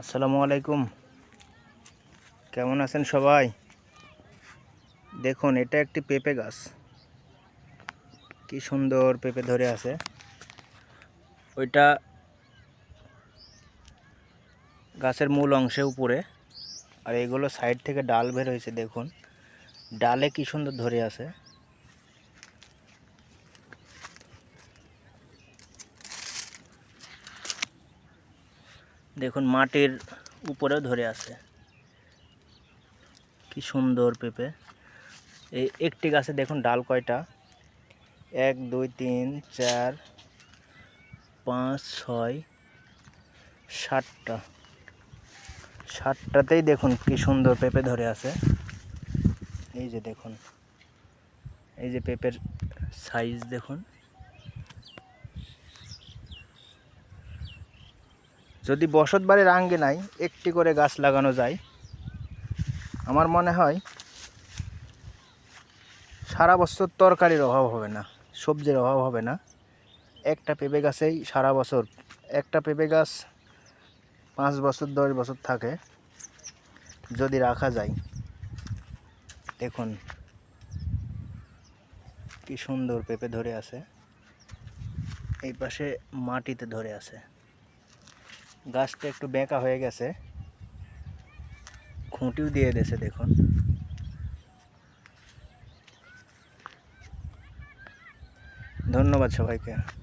আসসালামু আলাইকুম। কেমন আছেন সবাই? দেখুন, এটা একটি পেঁপে গাছ। কি সুন্দর পেঁপে ধরে আছে। ওইটা গাছের মূল অংশে উপরে। আর এগুলো সাইড থেকে ডাল বের হয়েছে, দেখুন। ডালে কি সুন্দর ধরে আছে। দেখুন, মাটির উপরেও ধরে আছে। কি সুন্দর পেঁপে। এই একটি গাছে দেখুন ডাল কয়টা? এক, দুই, তিন, চার, পাঁচ, ছয়, সাতটা। সাতটাতেই দেখুন কি সুন্দর পেঁপে ধরে আছে। এই যে দেখুন, এই যে পেঁপের সাইজ দেখুন। যদি বসত বাড়ির আঙ্গিনায় একটি করে গাছ লাগানো যায়। আমার মনে হয় সারা বছর তরকারির অভাব হবে না, সবজির অভাব হবে না। একটা পেঁপে গাছেই সারা বছর, একটা পেঁপে গাছ পাঁচ বছর, দশ বছর থাকে, যদি রাখা যায়। দেখুন, কি সুন্দর পেঁপে ধরে আছে। এই পাশে মাটিতে ধরে আছে। গাছটা একটু বেঁকা হয়ে গেছে। খুঁটিও দিয়ে দিয়েছে দেখুন। ধন্যবাদ সবাইকে।